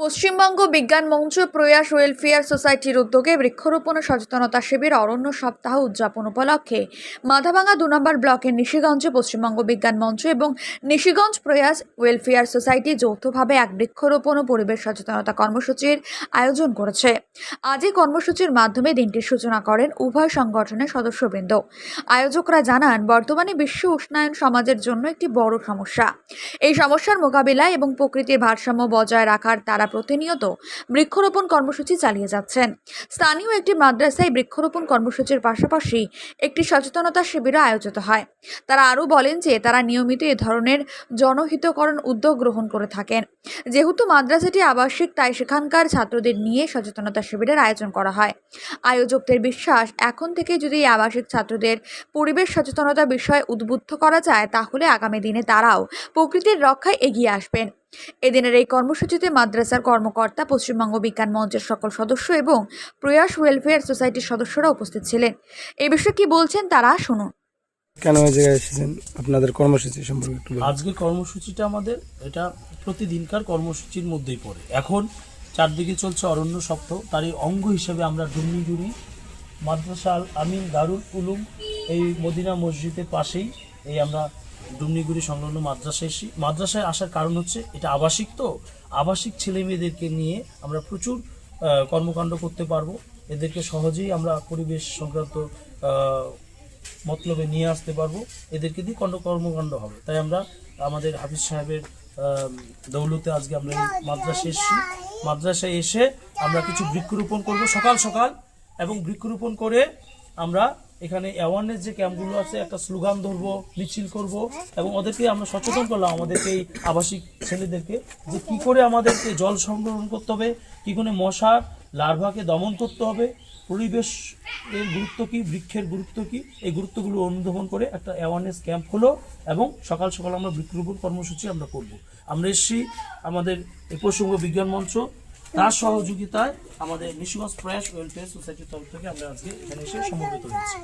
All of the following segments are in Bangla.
পশ্চিমবঙ্গ বিজ্ঞান মঞ্চ প্রয়াস ওয়েলফেয়ার সোসাইটির উদ্যোগে বৃক্ষরোপণ ও সচেতনতা শিবির অরণ্য সপ্তাহ উদযাপন উপলক্ষে মাথাভাঙা দু নম্বর ব্লকের নিশিগঞ্জে পশ্চিমবঙ্গ বিজ্ঞান মঞ্চ এবং নিশিগঞ্জ প্রয়াস ওয়েলফেয়ার সোসাইটি যৌথভাবে এক বৃক্ষরোপণ ও পরিবেশ সচেতনতা কর্মসূচির আয়োজন করেছে। আজ এই কর্মসূচির মাধ্যমে দিনটির সূচনা করেন উভয় সংগঠনের সদস্যবৃন্দ। আয়োজকরা জানান, বর্তমানে বিশ্ব উষ্ণায়ন সমাজের জন্য একটি বড় সমস্যা। এই সমস্যার মোকাবিলায় এবং প্রকৃতির ভারসাম্য বজায় রাখার তারা প্রতিনিয়ত বৃক্ষরোপণ কর্মসূচি চালিয়ে যাচ্ছেন। স্থানীয় একটি মাদ্রাসায় বৃক্ষরোপণ কর্মসূচির পাশাপাশি একটি সচেতনতা শিবিরও আয়োজিত হয়। তারা আরও বলেন যে তারা নিয়মিত এ ধরনের জনহিতকরণ উদ্যোগ গ্রহণ করে থাকেন। যেহেতু মাদ্রাসাটি আবাসিক, তাই সেখানকার ছাত্রদের নিয়ে সচেতনতা শিবিরের আয়োজন করা হয়। আয়োজকদের বিশ্বাস, এখন থেকে যদি এই আবাসিক ছাত্রদের পরিবেশ সচেতনতা বিষয়ে উদ্বুদ্ধ করা যায়, তাহলে আগামী দিনে তারাও প্রকৃতির রক্ষায় এগিয়ে আসবেন। এদিনের এই কর্মসূচিতে মাদ্রাসার কর্মকর্তা পশ্চিমবঙ্গ বিজ্ঞান মঞ্চের সকল সদস্য এবং প্রয়াস ওয়েলফেয়ার সোসাইটির সদস্যরা উপস্থিত ছিলেন। এ বিষয়ে কি বলছেন তারা শুনুন। কেন এই জায়গায় এসেছেন? আপনাদের কর্মসূচি সম্পর্কে একটু বলুন। আজকের কর্মসূচিটা আমাদের এটা প্রতিদিনকার কর্মসূচির মধ্যেই পড়ে। এখন চারদিকে চলছে অরণ্য সপ্তাহ তারই অঙ্গ হিসেবে আমরা ডুমনিজুরি মাদ্রাসা আল আমিন দারুল উলুম এই মদিনা মসজিদের পাশেই এই আমরা ডুমনিগুড়ি সংলগ্ন মাদ্রাসায় মাদ্রাসায় আসার কারণ হচ্ছে এটা আবাসিক তো। আবাসিক ছেলে মেয়েদেরকে নিয়ে আমরা প্রচুর কর্মকাণ্ড করতে পারব। এদেরকে সহজেই আমরা পরিবেশ সংক্রান্ত মতলবে নিয়ে আসতে পারব। এদেরকে দিয়ে কণ্ড কর্মকাণ্ড হবে। তাই আমরা আমাদের হাফিজ সাহেবের দৌলতে আজকে আমরা এই মাদ্রাসায় এসেছি। মাদ্রাসায় এসে আমরা কিছু বৃক্ষরোপণ করব সকাল সকাল এবং বৃক্ষরোপণ করে আমরা এখানে অ্যাওয়ারনেস যে ক্যাম্পগুলো আছে, একটা স্লোগান ধরবো, মিছিল করব, এবং ওদেরকে আমরা সচেতন করলাম আমাদেরকে এই আবাসিক ছেলেদেরকে যে কি করে আমাদেরকে জল সংরক্ষণ করতে হবে, কি করে মশার লার্ভাকে দমন করতে হবে, পরিবেশ এর গুরুত্ব কী, বৃক্ষের গুরুত্ব কী, এই গুরুত্বগুলো অনুধাবন করে একটা অ্যাওয়ারনেস ক্যাম্প হলো, এবং সকাল সকাল আমরা বৃক্ষরোপণ কর্মসূচি আমরা করব। আমরা এসেছি আমাদের এই পশ্চিমবঙ্গ বিজ্ঞান মঞ্চ তার সহযোগিতায় আমাদের নিশিগঞ্জ প্রয়াস ওয়েলফেয়ার সোসাইটির তরফ থেকে আমরা আজকে এখানে এসে সমবেত হয়েছি।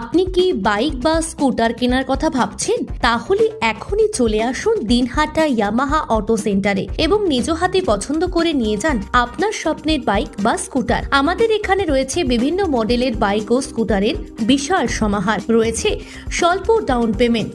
আপনি কি বাইক বা স্কুটার কেনার কথা ভাবছেন? তাহলে এখনই চলে আসুন দিনহাটা ইয়ামাহা অটো সেন্টারে এবং নিজ হাতে পছন্দ করে নিয়ে যান আপনার স্বপ্নের বাইক বা স্কুটার। আমাদের এখানে রয়েছে বিভিন্ন মডেলের বাইক ও স্কুটারের বিশাল সমাহার। রয়েছে স্বল্প ডাউন পেমেন্ট